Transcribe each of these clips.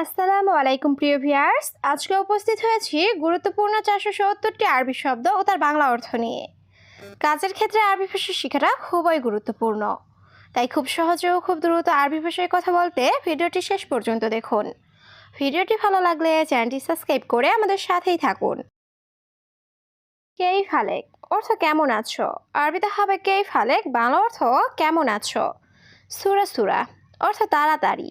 আসসালামু আলাইকুম, প্রিয় ভিয়ার্স আজকে উপস্থিত হয়েছি গুরুত্বপূর্ণ চারশো সত্তরটি আরবি শব্দ ও তার বাংলা অর্থ নিয়ে। কাজের ক্ষেত্রে আরবি ভাষা শেখাটা খুবই গুরুত্বপূর্ণ। তাই খুব সহজে ও খুব দ্রুত আরবি ভাষায় কথা বলতে ভিডিওটি শেষ পর্যন্ত দেখুন। ভিডিওটি ভালো লাগলে চ্যানেলটি সাবস্ক্রাইব করে আমাদের সাথেই থাকুন। কেই ফালেক অর্থ কেমন আছো? আরবিতে হবে কেই ফালেক বাংলা অর্থ কেমন আছো? সুরা সুরা, অর্থ তাড়াতাড়ি।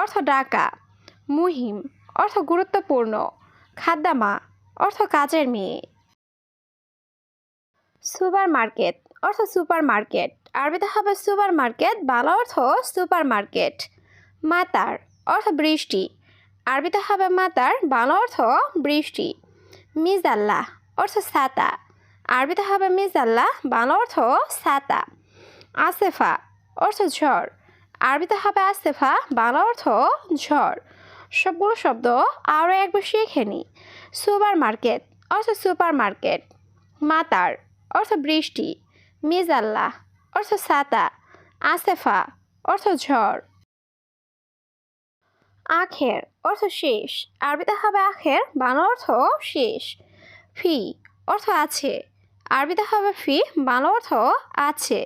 অর্থ ডাকা, মুহিম, অর্থ গুরুত্বপূর্ণ, খাদ্দামা, অর্থ কাজের মেয়ে। সুপার মার্কেট অর্থ সুপার মার্কেট আরবিতে হবে সুপার মার্কেট বাংলা অর্থ সুপার মার্কেট মাতার, অর্থ বৃষ্টি। আরবিতে হবে মাতার, বাংলা অর্থ বৃষ্টি। মিজাল্লাহ, অর্থ ছাতা। আরবিতে হবে মিজাল্লাহ, বাংলা অর্থ ছাতা। আসেফা, অর্থ ঝড়। আরবিতে হবে আসেফা বাংলা অর্থ ঝড়। সবগুলো শব্দ আরও একবার শিখে নি। সুপার মার্কেট অর্থ সুপার মার্কেট মাতার, অর্থ বৃষ্টি। মিজাল্লাহ অর্থ সাতা আসেফা অর্থ ঝড়। আখের, অর্থ শেষ। আরবিতে হবে আখের, বাংলা অর্থ শেষ। ফি, অর্থ আছে। আরবিতে হবে ফি, বাংলা অর্থ আছে।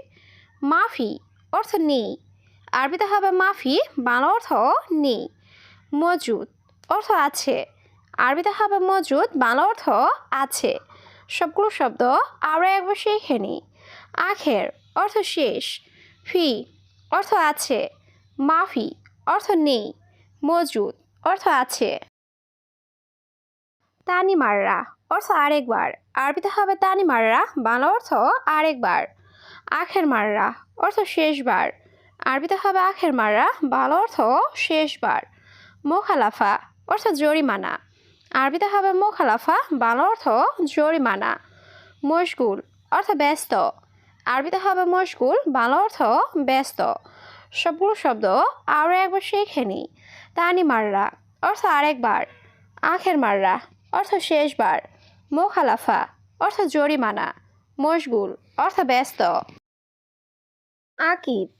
মাফি, অর্থ নেই। আরবিতে হবে মাফি, বাংলা অর্থ নেই, মজুদ অর্থ আছে। আরবিতে হবে মজুদ, বাংলা অর্থ আছে। সবগুলো শব্দ আরও একবার শিখে নিই। আখের অর্থ শেষ, ফি অর্থ আছে, মাফি অর্থ নেই, মজুদ অর্থ আছে। তানি মাররা অর্থ আরেকবার আরবিতে হবে তানি মাররা বাংলা অর্থ আরেকবার। আখের মাররা অর্থ শেষবার। আরবিতে হবে আখের মারা, বাংলা অর্থ শেষবার। মোখালাফা অর্থ জরিমানা। আরবিতে হবে মোখালাফা, বাংলা অর্থ জরিমানা। মশগুল অর্থ ব্যস্ত। আরবিতে হবে মশগুল, বাংলা অর্থ ব্যস্ত। সবগুলো শব্দ আরও একবার শেখে নি। তানি মাররা অর্থ আরেকবার। আখের মাররা অর্থ শেষবার। মোখালাফা অর্থ জরিমানা। মশগুল অর্থ ব্যস্ত। আকিদ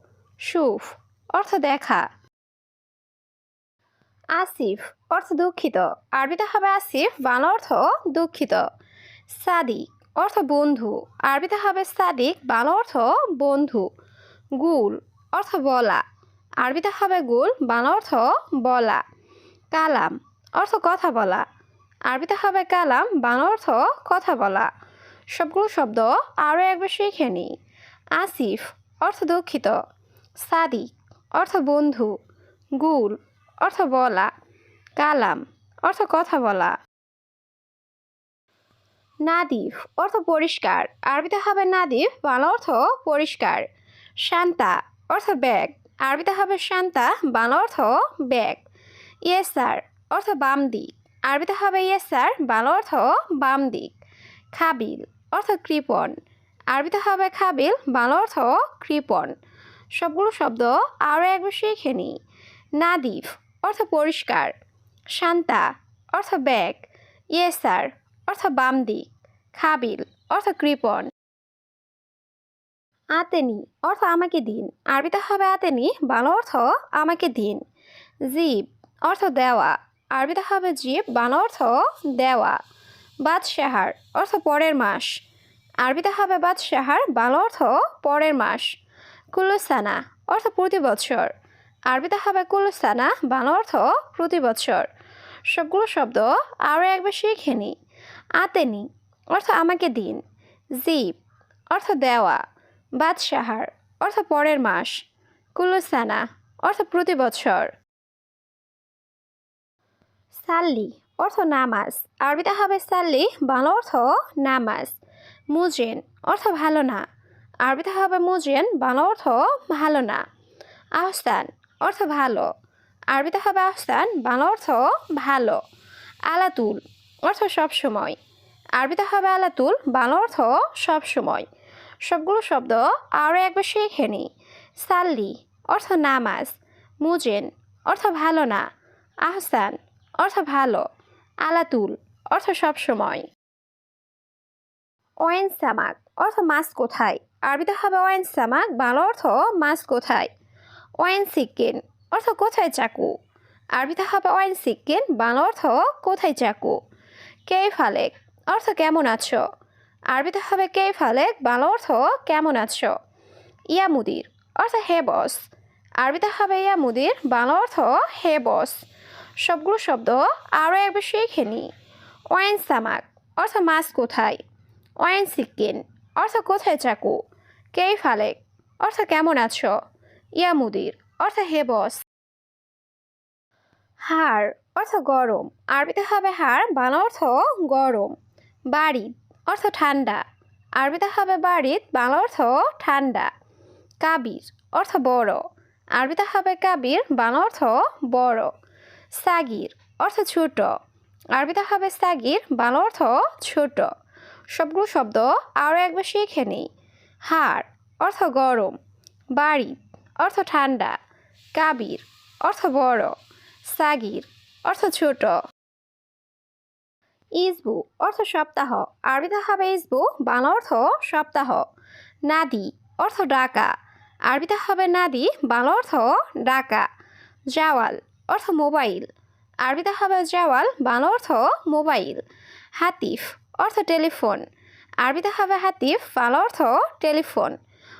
সুফ, অর্থ দেখা। আসিফ, অর্থ দুঃখিত। আরবিতে হবে আসিফ, বাংলা অর্থ দুঃখিত। সাদিক, অর্থ বন্ধু। আরবিতে হবে সাদিক, বাংলা অর্থ বন্ধু। গুল, অর্থ বলা। আরবিতে হবে গুল, বাংলা অর্থ বলা। কালাম, অর্থ কথা বলা। আরবিতে হবে কালাম, বাংলা অর্থ কথা বলা। সবগুলো শব্দ আরও একবার শিখে নিই। আসিফ, অর্থ দুঃখিত। সাদিক, অর্থ বন্ধু, গুল, অর্থ বলা, কালাম, অর্থ কথা বলা। নাদিফ, অর্থ পরিষ্কার, আরবিতে হবে নাদিফ, বাংলা অর্থ পরিষ্কার। শান্তা, অর্থ ব্যাগ, আরবিতে হবে শান্তা, বাংলা অর্থ ব্যাগ। ইয়েসার, অর্থ বাম দিক আরবিতে হবে ইয়েসার, বাংলা অর্থ বাম দিক খাবিল, অর্থ কৃপণ, আরবিতে হবে খাবিল, বাংলা অর্থ কৃপণ। সবগুলো শব্দ আরও একবার শিখে নিই। নাদিফ, অর্থ পরিষ্কার। শান্তা, অর্থ ব্যাগ। ইয়েসার, অর্থ বাম দিক খাবিল, অর্থ কৃপণ। আতেনি, অর্থ আমাকে দিন। আরবিতে হবে আতেনি, বাংলা অর্থ আমাকে দিন। জীব, অর্থ দেওয়া। আরবিতে হবে জীব, বাংলা অর্থ দেওয়া। বাদশাহার, অর্থ পরের মাস। আরবিতে হবে বাদশাহার, বাংলা অর্থ পরের মাস। কুলুসানা অর্থ প্রতি বছর। আরবিতে হবে কুলুসানা, বাংলা অর্থ প্রতি বছর। সবগুলো শব্দ আরও একবার শিখে নিই আতেনি অর্থ আমাকে দিন। জীব, অর্থ দেওয়া। বাদশাহার, অর্থ পরের মাস। কুলুসানা, অর্থ প্রতি বছর। সাল্লি, অর্থ নামাজ। আরবিতে হবে সাল্লি, বাংলা অর্থ নামাজ। মুজেন, অর্থ ভালো না। আরবিতে হবে মুজেন, বাংলা অর্থ ভালো না। আহস্তান অর্থ ভালো। আরবিতে হবে আহস্তান বাংলা অর্থ ভালো। আলাতুল, অর্থ সবসময় আরবিতে হবে আলাতুল, বাংলা অর্থ সবসময় সবগুলো শব্দ আরও একবার শিখে নিই। সাল্লি, অর্থ নামাজ। মুজেন, অর্থ ভালো না। আহসান, অর্থ ভালো। আলাতুল, অর্থ সবসময় ওয়েন সামাক, অর্থ মাছ কোথায়? আরবিতে হবে ওয়েন সামাক, বাংলা অর্থ মাছ কোথায়? ওয়েন সিকিন অর্থ কোথায় চাকু? আরবিতে হবে ওয়েন সিকিন বাংলা অর্থ কোথায় চাকু? কে ফালেক অর্থ কেমন আছো? আরবিতে হবে কে ফালেক বাংলা অর্থ কেমন আছো? ইয়া মুদির, অর্থ হে বস। আরবিতে হবে ইয়া মুদির, বাংলা অর্থ হে বস। সবগুলো শব্দ আরও একবার শিখে নিই ওয়াইন সামাক, অর্থ মাছ কোথায়? ওয়াইন সিকিন অর্থ কোথায় চাকু? কে ফালেক? অর্থ কেমন আছো? ইয়া মুদির অর্থ হে বস। হাড় অর্থ গরম। আরবিতে হবে হাড় বাংলা অর্থ গরম। বাড়ি অর্থ ঠান্ডা। আরবিতে হবে বাড়িত বাংলা অর্থ ঠান্ডা। কাবির, অর্থ বড়। আরবিতে হবে কাবির, বাংলা অর্থ বড়। সাগির, অর্থ ছোট। আরবিতে হবে সাগির, বাংলা অর্থ ছোট। সবগুলো শব্দ আরও একবার শিখে নিই। হাড়, অর্থ গরম। বাড়ি, অর্থ ঠান্ডা। কাবির, অর্থ বড়। সাগির, অর্থ ছোট। ইসবু, অর্থ সপ্তাহ। আরবিতে হবে ইসবু, বাংলা অর্থ সপ্তাহ। নাদি, অর্থ ডাকা। আরবিতে হবে নাদি, বাংলা অর্থ ডাকা। জাওয়াল, অর্থ মোবাইল। আরবিতে হবে জাওয়াল, বাংলা অর্থ মোবাইল। হাতিফ, অর্থ টেলিফোন। আরবিতে হবে হাতিফ বাংলা অর্থ টেলিফোন।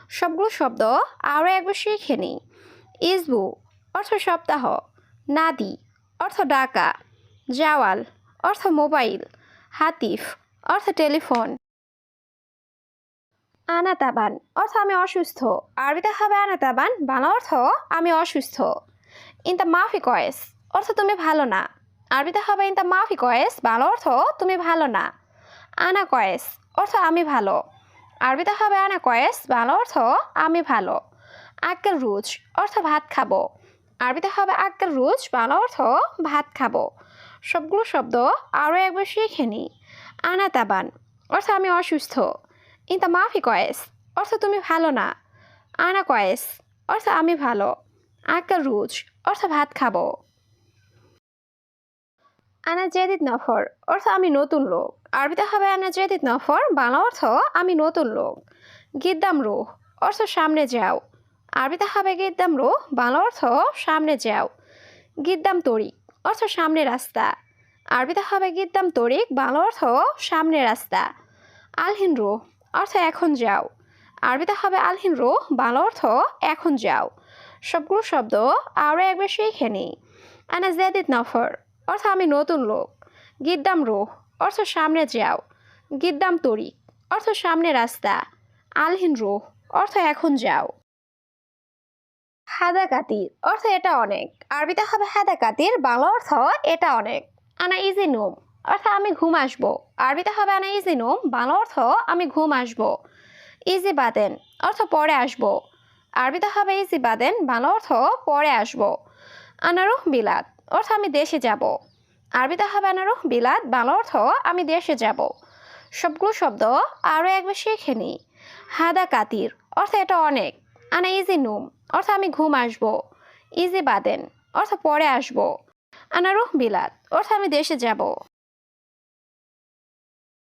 সবগুলো শব্দ আরও একবার শিখে নিই। ইসবু, অর্থ সপ্তাহ। নাদি, অর্থ ডাকা। জাওয়াল, অর্থ মোবাইল। হাতিফ, অর্থ টেলিফোন। আনাতাবান, অর্থ আমি অসুস্থ। আরবিতে হবে আনাতাবান, বাংলা অর্থ আমি অসুস্থ। ইনতা মাফি কয়েস, অর্থ তুমি ভালো না। আরবিতে হবে ইনতা মাফি কয়েস, বাংলা অর্থ তুমি ভালো না। আনা কয়েস অর্থ আমি ভালো। আরবিতে হবে আনা কয়েস ভালো অর্থ আমি ভালো। আক্কেল রুজ, অর্থ ভাত খাব। আরবিতে হবে আক্কেল রুজ বাংলা অর্থ ভাত খাব। সবগুলো শব্দ আরও একবার শিখে নিই। আনা তাবান অর্থ আমি অসুস্থ। ইনতা মাফি কয়েস, অর্থ তুমি ভালো না। আনা কয়েস অর্থ আমি ভালো। আক্কেল রুজ, অর্থ ভাত খাব। আনা জেদিদ নফর, অর্থ আমি নতুন লোক। আরবিতে হবে আনা জেদিদ নফর বাংলা অর্থ আমি নতুন লোক গিদ্দাম রুহ, অর্থ সামনে যাও আরবিতে হবে গিদ্দাম রুহ, বাংলা অর্থ সামনে যাও গিদ্দাম তরিক, অর্থ সামনে রাস্তা আরবিতে হবে গিদ্দাম তরিক, বাংলা অর্থ সামনে রাস্তা আলহিন রুহ, অর্থ এখন যাও আরবিতে হবে আলহিন রুহ, বাংলা অর্থ এখন যাও সবগুলো শব্দ আরও একবার শিখে নিই। আনা জেদিদ নফর অর্থ আমি নতুন লোক গিদ্দাম রোহ অর্থ সামনে যাও। গিদ্দাম তরিক, অর্থ সামনে রাস্তা। আলহিন রোহ, অর্থ এখন যাও। হাদা কাতির, অর্থ এটা অনেক। আরবিতে হবে হাদা কাতির, বাংলা অর্থ এটা অনেক। আনা ইজি নোম, অর্থ আমি ঘুম আসব। আরবিতে হবে আনা ইজি নোম, বাংলা অর্থ আমি ঘুম আসব। ইজি বাদেন, অর্থ পরে আসব। আরবিতে হবে ইজি বাদেন, বাংলা অর্থ পরে আসব। আনারুহ বিলাদ অর্থ আমি দেশে যাব। আরবিতে হবে বানারো বিলাত, বাংলা অর্থ, আমি দেশে যাব। সবগুলো শব্দ আরও একবার শিখে নিই। হাদা কাতির, অর্থ এটা অনেক। আনা ইজি নুম, অর্থ আমি ঘুম আসব। ইজি বাদেন, অর্থ পরে আসব। আনারুহ বিলাত, অর্থ আমি দেশে যাব।